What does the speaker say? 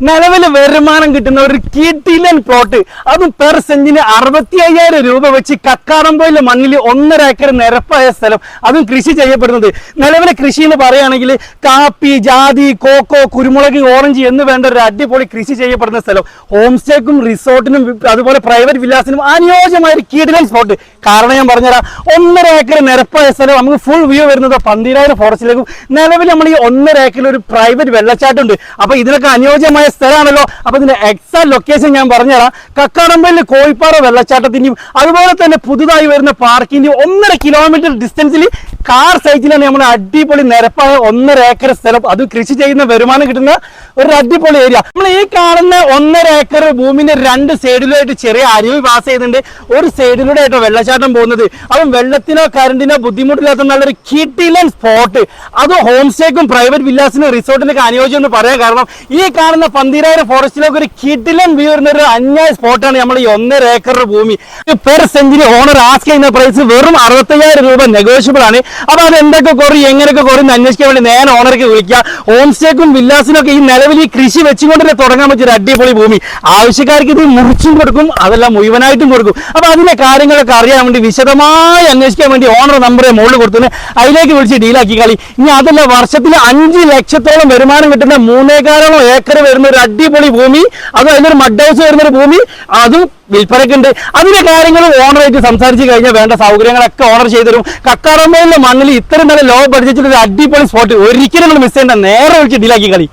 നിലവിൽ വരുമാനം കിട്ടുന്ന ഒരു കീട്ടിലൻ പ്ലോട്ട് അതും പെർ സെന്റിന് അറുപത്തി അയ്യായിരം രൂപ വെച്ച് കക്കാടംപോയിലെ മണ്ണിൽ ഒന്നര ഏക്കർ നിരപ്പായ സ്ഥലം. അതും കൃഷി ചെയ്യപ്പെടുന്നത്. നിലവിലെ കൃഷി എന്ന് പറയുകയാണെങ്കിൽ കാപ്പി ജാതി കോക്കോ കുരുമുളക് ഓറഞ്ച് എന്ന് വേണ്ട ഒരു അടിപൊളി കൃഷി ചെയ്യപ്പെടുന്ന സ്ഥലം. ഹോം സ്റ്റേക്കും റിസോർട്ടിനും അതുപോലെ പ്രൈവറ്റ് വില്ലാസിനും അനുയോജ്യമായ ഒരു കീടിലൻ സ്പോട്ട് കാരണം ഞാൻ പറഞ്ഞുതരാം ഒന്നര ഏക്കർ നിരപ്പായ സ്ഥലം. നമുക്ക് ഫുൾ വ്യൂ വരുന്നത് പന്തിരായിരം ഫോറസ്റ്റിലേക്കും നിലവിൽ നമ്മൾ ഈ ഒന്നര ഏക്കറിൽ ഒരു പ്രൈവറ്റ് വെള്ളച്ചാട്ടം ഉണ്ട് അപ്പൊ ഇതിനൊക്കെ അനുയോജ്യമായ സ്ഥലമാണല്ലോ. അപ്പൊ ഇതിന്റെ എക്സാക്ട് ലൊക്കേഷൻ ഞാൻ പറഞ്ഞുതരാം. കക്കാടമ്പലിലെ കോഴിപ്പാറ വെള്ളച്ചാട്ടത്തിന്റെയും അതുപോലെ തന്നെ പുതുതായി വരുന്ന പാർക്കിന്റെയും ഒന്നര കിലോമീറ്റർ ഡിസ്റ്റൻസിൽ കാർ സൈറ്റിലാണ് നമ്മൾ അടിപൊളി നിരപ്പായ ഒന്നര ഏക്കർ സ്ഥലം. അത് കൃഷി ചെയ്യുന്ന വരുമാനം കിട്ടുന്ന ഒരു അടിപൊളി ഏരിയ നമ്മൾ ഈ കാണുന്ന ഒന്നര ഏക്കർ ഭൂമിന്റെ രണ്ട് സൈഡിലായിട്ട് ചെറിയ അരുവി പാസ് ചെയ്യുന്നുണ്ട്. ഒരു സൈഡിലൂടെ ആയിട്ടോ വെള്ളച്ചാട്ടം പോകുന്നത്. അപ്പം വെള്ളത്തിനോ കറണ്ടിനോ ബുദ്ധിമുട്ടില്ലാത്ത നല്ലൊരു കിട്ടിലൻ സ്പോട്ട് അത് ഹോം സ്റ്റേക്കും പ്രൈവറ്റ് വില്ലാസിനും റിസോർട്ടിനൊക്കെ അനുയോജ്യം എന്ന് പറയാൻ കാരണം ഈ കാണുന്ന പന്തിരായിരം ഫോറസ്റ്റിലേക്ക് ഒരു കിട്ടിലൻ വ്യൂ വരുന്ന ഒരു അന്യായ സ്പോട്ടാണ് നമ്മൾ ഈ ഒന്നര ഏക്കർ ഭൂമി. പെർ സെഞ്ചുറി ഓണർ ആസ്ക് ചെയ്യുന്ന പ്രൈസ് വെറും അറുപത്തയ്യായിരം രൂപ നെഗോഷ്യബിൾ ആണ്. അപ്പൊ അത് എന്തൊക്കെ കുറയും? എങ്ങനെയൊക്കെ കുറയും? അന്വേഷിക്കാൻ വേണ്ടി നേരെ ഓണർക്ക് വിളിക്കുക. ഹോം സ്റ്റേക്കും വില്ലാസിനും ഒക്കെ ഈ നിലവിൽ ഈ കൃഷി വെച്ചുകൊണ്ട് തന്നെ തുടങ്ങാൻ പറ്റിയ അടിപൊളി ഭൂമി. ആവശ്യക്കാർക്ക് ഇത് മുറിച്ചും കൊടുക്കും അതെല്ലാം മുഴുവനായിട്ടും കൊടുക്കും. അപ്പൊ അതിന്റെ കാര്യങ്ങളൊക്കെ അറിയാൻ വേണ്ടി വിശദമായി അന്വേഷിക്കാൻ വേണ്ടി ഓണർ നമ്പറെ മുകളിൽ കൊടുത്തിന് അതിലേക്ക് വിളിച്ച് ഡീലാക്കി കളി. ഇനി അതല്ല വർഷത്തിൽ അഞ്ച് ലക്ഷത്തോളം വരുമാനം കിട്ടുന്ന മൂന്നേകാലോളം ഏക്കർ വരുന്ന ഒരു അടിപൊളി ഭൂമി. അതും അതിനൊരു മഡ് ഹൗസ് വരുന്ന ഒരു ഭൂമി. അതും വിൽപ്പനക്കുണ്ട് അതിന്റെ കാര്യങ്ങൾ ഓണറായിട്ട് സംസാരിച്ച് കഴിഞ്ഞാൽ വേണ്ട സൗകര്യങ്ങളൊക്കെ ഓണർ ചെയ്തു തരും കക്കാറമ്പയിലെ മണ്ണിൽ ഇത്രയും നല്ല ലോ ബഡ്ജറ്റിൽ ഒരു അടിപൊളി സ്പോട്ട് ഒരിക്കലും നിങ്ങൾ മിസ് ചെയ്യേണ്ട. നേരെ ഒഴിച്ച് ഡീലാക്കി കളി.